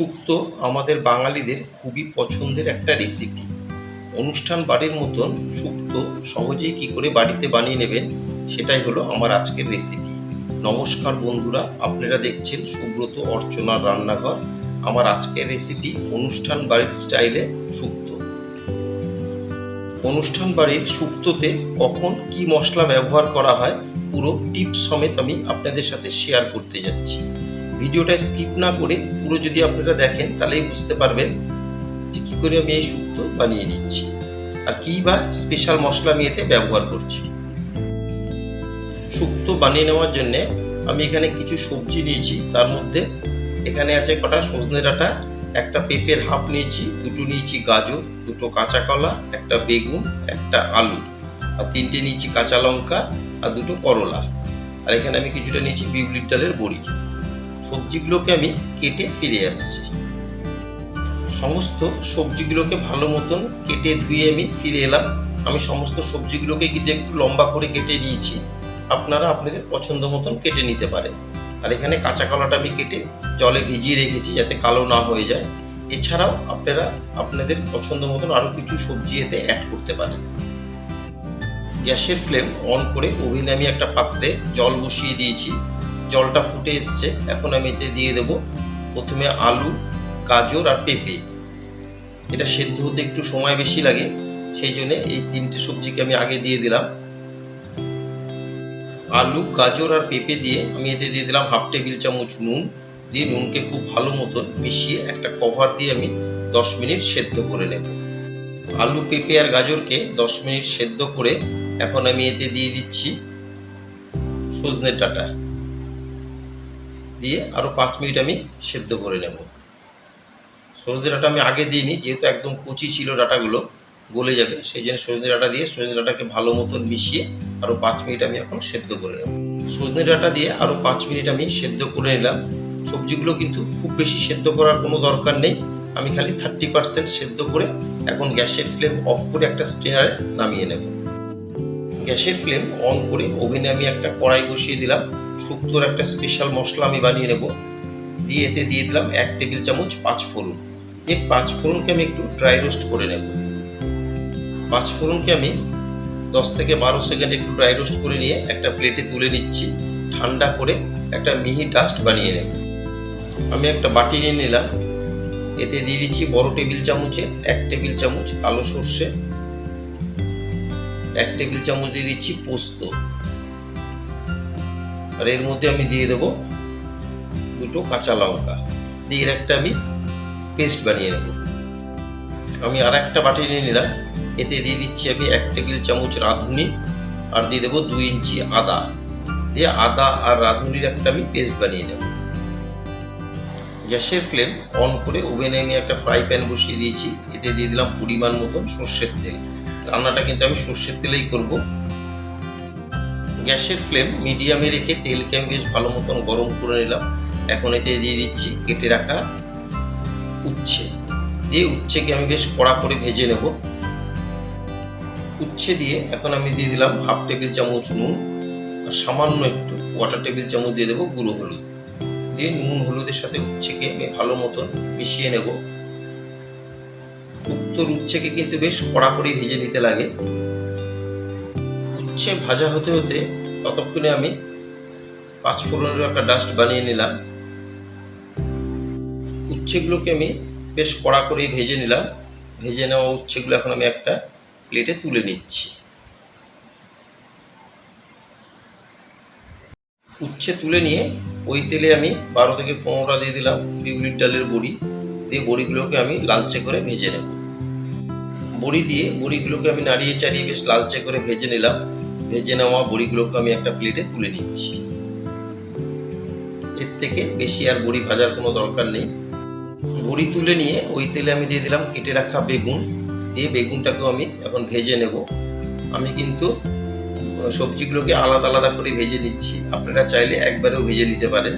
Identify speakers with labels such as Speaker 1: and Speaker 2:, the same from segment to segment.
Speaker 1: শুক্তো আমাদের বাঙালিদের খুবই পছন্দের একটা রেসিপি অনুষ্ঠান বাড়ির মতন শুক্তো সহজেই কি করে বাড়িতে বানিয়ে নেবেন সেটাই হলো আমার আজকের রেসিপি নমস্কার বন্ধুরা, আপনারা দেখছেন সুব্রত অর্চনার রান্নাঘর, আমার আজকের রেসিপি অনুষ্ঠান বাড়ির স্টাইলে শুক্তো অনুষ্ঠান বাড়ির শুক্তোতে কখন কি মশলা ব্যবহার করা হয়, পুরো টিপস সমেত আমি আপনাদের সাথে শেয়ার করতে যাচ্ছি। ভিডিওটা স্কিপ না করে পুরো যদি আপনারা দেখেন, তাহলেই বুঝতে পারবেন যে কী করে আমি এই শুক্তো বানিয়ে নিচ্ছি আর কী বা স্পেশাল মশলা আমি এতে ব্যবহার করছি। শুক্তো বানিয়ে নেওয়ার জন্য আমি এখানে কিছু সবজি নিয়েছি, তার মধ্যে এখানে আছে কটা সজনে ডাঁটা একটা পেঁপের হাফ নিয়েছি, দুটো নিয়েছি গাজর, দুটো কাঁচা কলা, একটা বেগুন, একটা আলু, আর তিনটে নিয়েছি কাঁচা লঙ্কা, আর দুটো করলা। আর এখানে আমি কিছুটা নিয়েছি বিউলির ডালের বড়ি। সবজিগুলোকে আমি কেটে ফিরে আসছি। সমস্ত সবজিগুলোকে ভালো মতন কেটে ধুয়ে আমি ফিরে এলাম। আমি সমস্ত সবজিগুলোকে কিন্তু একটু লম্বা করে কেটে নিয়েছি। আপনারা আপনাদের পছন্দ মতন কেটে নিতে পারেন। আর এখানে কাঁচা কলাটা আমি কেটে জলে ভিজিয়ে রেখেছি যাতে কালো না হয়ে যায়। এছাড়াও আপনারা আপনাদের পছন্দ মতন আরও কিছু সবজি এতে অ্যাড করতে পারেন। গ্যাসের ফ্লেম অন করে ওভেনে আমি একটা পাত্রে জল বসিয়ে দিয়েছি। জলটা ফুটে এসছে। এখন আমি এতে দিয়ে দেব প্রথমে আলু, গাজর আর পেঁপে। এটা সেদ্ধ হতে একটু সময় বেশি লাগে, সেই জন্য এই তিনটে সবজিকে আমি আগে দিয়ে দিলাম। আলু, গাজর আর পেঁপে দিয়ে আমি এতে দিয়ে দিলাম হাফ টেবিল চামচ নুন। দিয়ে নুনকে খুব ভালো মতন মিশিয়ে একটা কভার দিয়ে আমি দশ মিনিট সেদ্ধ করে নেব। আলু, পেঁপে আর গাজরকে দশ মিনিট সেদ্ধ করে এখন আমি এতে দিয়ে দিচ্ছি সজনের ডাঁটা। দিয়ে আরও পাঁচ মিনিট আমি সেদ্ধ করে নেব। সজনে ডাঁটা আমি আগে দিইনি, যেহেতু একদম কচি ছিল ডাঁটাগুলো, গলে যাবে। সেই জন্য সজনে ডাঁটা দিয়ে সজনে ডাঁটাকে ভালো মতন মিশিয়ে আরও পাঁচ মিনিট আমি এখন সেদ্ধ করে নেব। সজনে ডাঁটা দিয়ে আরও পাঁচ মিনিট আমি সেদ্ধ করে নিলাম। সবজিগুলো কিন্তু খুব বেশি সেদ্ধ করার কোনো দরকার নেই। আমি খালি থার্টি পার্সেন্ট সেদ্ধ করে এখন গ্যাসের ফ্লেম অফ করে একটা স্টেনারে নামিয়ে নেব। গ্যাসের ফ্লেম অন করে ওভেনে আমি একটা কড়াই বসিয়ে দিলাম। শুক্তোর একটা স্পেশাল মশলা আমি বানিয়ে নেব। দিয়ে এতে দিয়ে দিলাম এক টেবিল চামচ পাঁচ ফোড়ন। এই পাঁচ ফোড়নকে আমি একটু ড্রাই রোস্ট করে নেব। পাঁচ ফোড়নকে আমি দশ থেকে বারো সেকেন্ড একটু ড্রাই রোস্ট করে নিয়ে একটা প্লেটে তুলে নিচ্ছি। ঠান্ডা করে একটা মিহি ডাস্ট বানিয়ে নেব। আমি একটা বাটি নিয়ে নিলাম। এতে দিয়ে দিচ্ছি বড় টেবিল চামচে এক টেবিল চামচ কালো সর্ষে। এক টেবিল চামচ দিয়ে দিচ্ছি পোস্ত। আর এর মধ্যে আমি দিয়ে দেবো দুটো কাঁচা লঙ্কা। দিয়ে একটা আমি পেস্ট বানিয়ে নেব। আমি আর একটা বাটি নিয়ে নিলাম। এতে দিয়ে দিচ্ছি আমি এক টেবিল চামচ রাঁধুনি আর দিয়ে দেবো দুই ইঞ্চি আদা। দিয়ে আদা আর রাঁধুনির একটা আমি পেস্ট বানিয়ে নেব। গ্যাসের ফ্লেম অন করে ওভেনে আমি একটা ফ্রাই প্যান বসিয়ে দিয়েছি। এতে দিয়ে দিলাম পরিমাণ মতন সর্ষের তেল। রান্নাটা কিন্তু আমি সর্ষের তেলেই করব। গ্যাসের ফ্লেম মিডিয়ামে রেখে তেলকে আমি বেশ ভালো মতন গরম করে নিলাম। এখন এতে দিয়ে দিচ্ছি কেটে রাখা উচ্ছে। দিয়ে উচ্ছেকে আমি বেশ কড়া করে ভেজে নেব। উচ্ছে দিয়ে এখন আমি দিয়ে দিলাম হাফ টেবিল চামচ নুন আর সামান্য একটু কোয়াটার টেবিল চামচ দিয়ে দেবো গুঁড়ো হলুদ। দিয়ে নুন হলুদের সাথে উচ্ছেকে আমি ভালো মতন মিশিয়ে নেব। শুক্তোর উচ্ছেকে কিন্তু বেশ কড়া করে ভেজে নিতে লাগে। উচ্ছে ভাজা হতে হতে ততক্ষণে আমি পাঁচ ফোড়নের একটা ডাস্ট বানিয়ে নিলাম। উচ্ছেগুলোকে আমি বেশ কড়া করে ভেজে নিলাম। ভেজে নেওয়া উচ্ছেগুলো এখন আমি একটা প্লেটে তুলে নিচ্ছি। উচ্ছে তুলে নিয়ে ওই তেলে আমি বারো থেকে পনেরোটা দিয়ে দিলাম বিউলির ডালের বড়ি। দিয়ে বড়িগুলোকে আমি লালচে করে ভেজে নেব। বড়ি দিয়ে বড়িগুলোকে আমি নাড়িয়ে চাড়িয়ে বেশ লালচে করে ভেজে নিলাম। ভেজে নেওয়া বড়িগুলোকে আমি একটা প্লেটে তুলে নিচ্ছি। এর থেকে বেশি আর বড়ি ভাজার কোনো দরকার নেই। বড়ি তুলে নিয়ে ওই তেলে আমি দিয়ে দিলাম কেটে রাখা বেগুন। দিয়ে বেগুনটাকেও আমি এখন ভেজে নেব। আমি কিন্তু সবজিগুলোকে আলাদা আলাদা করে ভেজে নিচ্ছি। আপনারা চাইলে একবারেও ভেজে নিতে পারেন।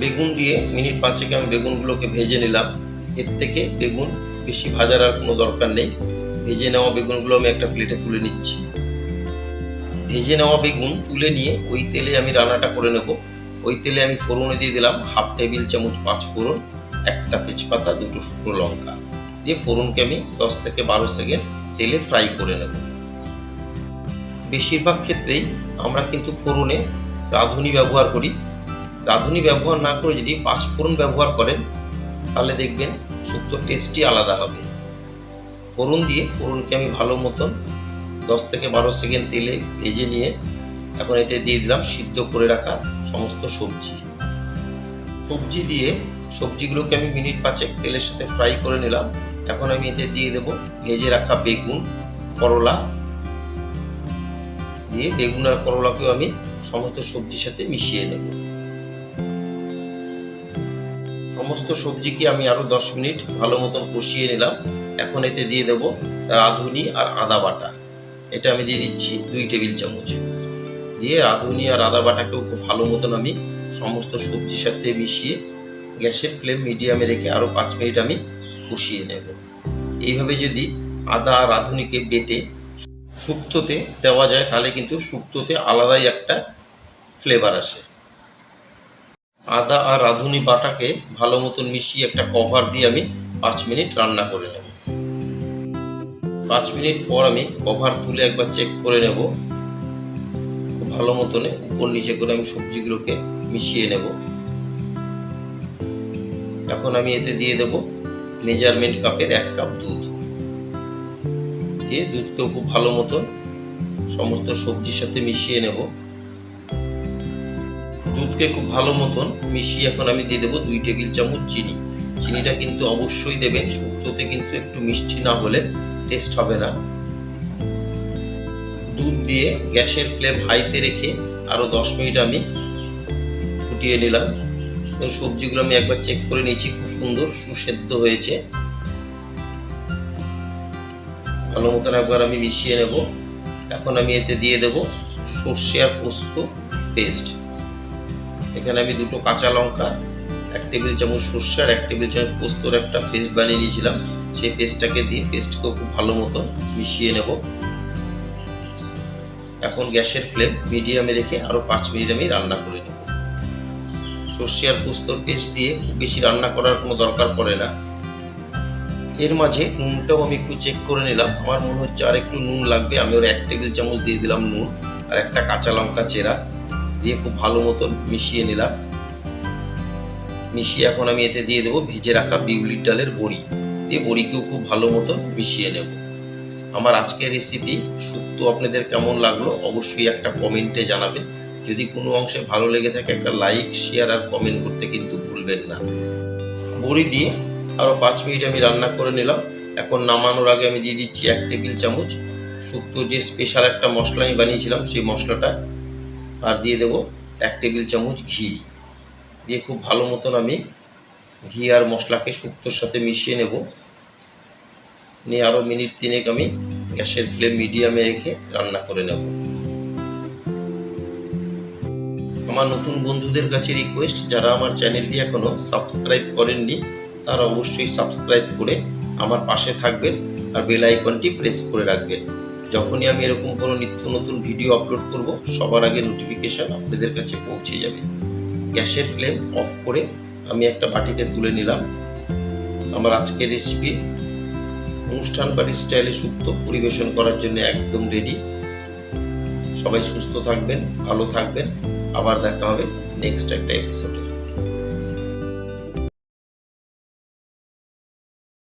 Speaker 1: বেগুন দিয়ে মিনিট পাঁচেকে আমি বেগুনগুলোকে ভেজে নিলাম। এর থেকে বেগুন বেশি ভাজার আর কোনো দরকার নেই। ভেজে নেওয়া বেগুনগুলো আমি একটা প্লেটে তুলে নিচ্ছি। ভেজে নেওয়া বেগুন তুলে নিয়ে ওই তেলে আমি রান্নাটা করে নেব। ওই তেলে আমি ফোড়নে দিয়ে দিলাম, হাফ টেবিল চামচ পাঁচ ফোড়ন, একটা তেজপাতা, দুটো শুকনো লঙ্কা। দিয়ে ফোড়নকে আমি দশ থেকে বারো সেকেন্ড তেলে ফ্রাই করে নেব। বেশিরভাগ ক্ষেত্রেই আমরা কিন্তু ফোড়নে রাঁধুনি ব্যবহার করি। রাঁধুনি ব্যবহার না করে যদি পাঁচ ফোড়ন ব্যবহার করেন, তাহলে দেখবেন শুক্তো টেস্টই আলাদা হবে। ফোড়ন দিয়ে ফোড়নকে আমি ভালো মতন দশ থেকে বারো সেকেন্ড তেলে ভেজে নিয়ে এখন এতে দিয়ে দিলাম সিদ্ধ করে রাখা সমস্ত সবজি। সবজি দিয়ে সবজিগুলোকে আমি মিনিট পাঁচেক তেলের সাথে ফ্রাই করে নিলাম। এখন আমি এতে দিয়ে দেব ভেজে রাখা বেগুন, করলা দিয়ে বেগুন আর করলাকেও আমি সমস্ত সবজির সাথে মিশিয়ে নেব। সমস্ত সবজিকে আমি আরও দশ মিনিট ভালো মতন কষিয়ে নিলাম। এখন এতে দিয়ে দেব রাঁধুনি আর আদা বাটা। এটা আমি দিয়ে দিচ্ছি দুই টেবিল চামচ। দিয়ে রাঁধুনি আর আদা বাটাকেও খুব ভালো মতন আমি সমস্ত সবজির সাথে মিশিয়ে গ্যাসের ফ্লেম মিডিয়ামে রেখে আরও পাঁচ মিনিট আমি কষিয়ে নেব। এইভাবে যদি আদা আর রাঁধুনিকে বেটে শুক্তোতে দেওয়া যায়, তাহলে কিন্তু শুক্তোতে আলাদাই একটা ফ্লেভার আসে। আদা আর রাঁধুনি বাটাকে ভালো মতন মিশিয়ে একটা কভার দিয়ে আমি পাঁচ মিনিট রান্না করে নেব। পাঁচ মিনিট পর আমি কভার তুলে একবার চেক করে নেব। ভালো মতনে উপর নিচে করে আমি সবজিগুলোকে মিশিয়ে নেব। এখন আমি এতে দিয়ে দেব মেজারমেন্ট কাপের এক কাপ দুধ। দিয়ে দুধকেও খুব ভালো মতন সমস্ত সবজির সাথে মিশিয়ে নেব। দুধকে খুব ভালো মতন মিশিয়ে এখন আমি দিয়ে দেবো দুই টেবিল চামচ চিনি। চিনিটা কিন্তু অবশ্যই দেবেন, শুক্তোতে কিন্তু একটু মিষ্টি না হলে। টেস্ট হবে না। দুধ দিয়ে গ্যাসের ফ্লেম হাইতে রেখে আরও দশ মিনিট আমি ফুটিয়ে নিলাম। এবং সবজিগুলো আমি একবার চেক করে নিয়েছি, খুব সুন্দর সুসেদ্ধ হয়েছে। ভালো মতন একবার আমি মিশিয়ে নেব। এখন আমি এতে দিয়ে দেব সর্ষে আর পোস্ত পেস্ট। এখানে আমি দুটো কাঁচা লঙ্কা, এক টেবিল চামচ সর্ষে আর এক টেবিল চামচ পোস্তর একটা পেস্ট বানিয়ে নিয়েছিলাম। সেই পেস্টটাকে দিয়ে পেস্টকেও খুব ভালো মতো মিশিয়ে নেব। এখন গ্যাসের ফ্লেম মিডিয়ামে রেখে আরও পাঁচ মিনিট আমি রান্না করে নেব। সর্ষে আর পোস্তর পেস্ট দিয়ে খুব বেশি রান্না করার কোনো দরকার পড়ে না। এর মাঝে নুনটাও আমি একটু চেক করে নিলাম। আমার মনে হচ্ছে আর একটু নুন লাগবে। আমি ওর এক টেবিল চামচ দিয়ে দিলাম নুন আর একটা কাঁচা লঙ্কা চেরা দিয়ে খুব ভালো মতন মিশিয়ে নিলাম। মিশিয়ে এখন আমি এতে দিয়ে দেবো ভেজে রাখা বিউলির ডালের বড়ি। দিয়ে বড়িকেও খুব ভালো মতো মিশিয়ে নেব। আমার আজকের রেসিপি শুক্তো আপনাদের কেমন লাগল অবশ্যই একটা কমেন্টে জানাবেন। যদি কোনো অংশে ভালো লেগে থাকে একটা লাইক শেয়ার আর কমেন্ট করতে কিন্তু ভুলবেন না। বড়ি দিয়ে আরও পাঁচ মিনিট আমি রান্না করে নিলাম। এখন নামানোর আগে আমি দিয়ে দিচ্ছি এক টেবিল চামচ শুক্তো যে স্পেশাল একটা মশলা আমি বানিয়েছিলাম সেই মশলাটা। আর দিয়ে দেব এক টেবিল চামচ ঘি। দিয়ে খুব ভালো মতন আমি ঘি আর মশলাকে শুক্তোর সাথে মিশিয়ে নেব। নিয়ে আরও মিনিট তিনেক আমি গ্যাসের ফ্লেম মিডিয়ামে রেখে রান্না করে নেব। আমার নতুন বন্ধুদের কাছে রিকোয়েস্ট, যারা আমার চ্যানেলটি এখনও সাবস্ক্রাইব করেননি, তারা অবশ্যই সাবস্ক্রাইব করে আমার পাশে থাকবেন আর বেল আইকনটি প্রেস করে রাখবেন। যখনই আমি এরকম কোনো নিত্য নতুন ভিডিও আপলোড করব, সবার আগে নোটিফিকেশন আপনাদের কাছে পৌঁছে যাবে। গ্যাসের ফ্লেম অফ করে আমি একটা বাটিতে তুলে নিলাম। আমার আজকের রেসিপি অনুষ্ঠান বাড়ির স্টাইলে সুক্ত পরিবেশন করার জন্য একদম রেডি সবাই সুস্থ থাকবেন, ভালো থাকবেন। আবার দেখা হবে নেক্সট একটা এপিসোডে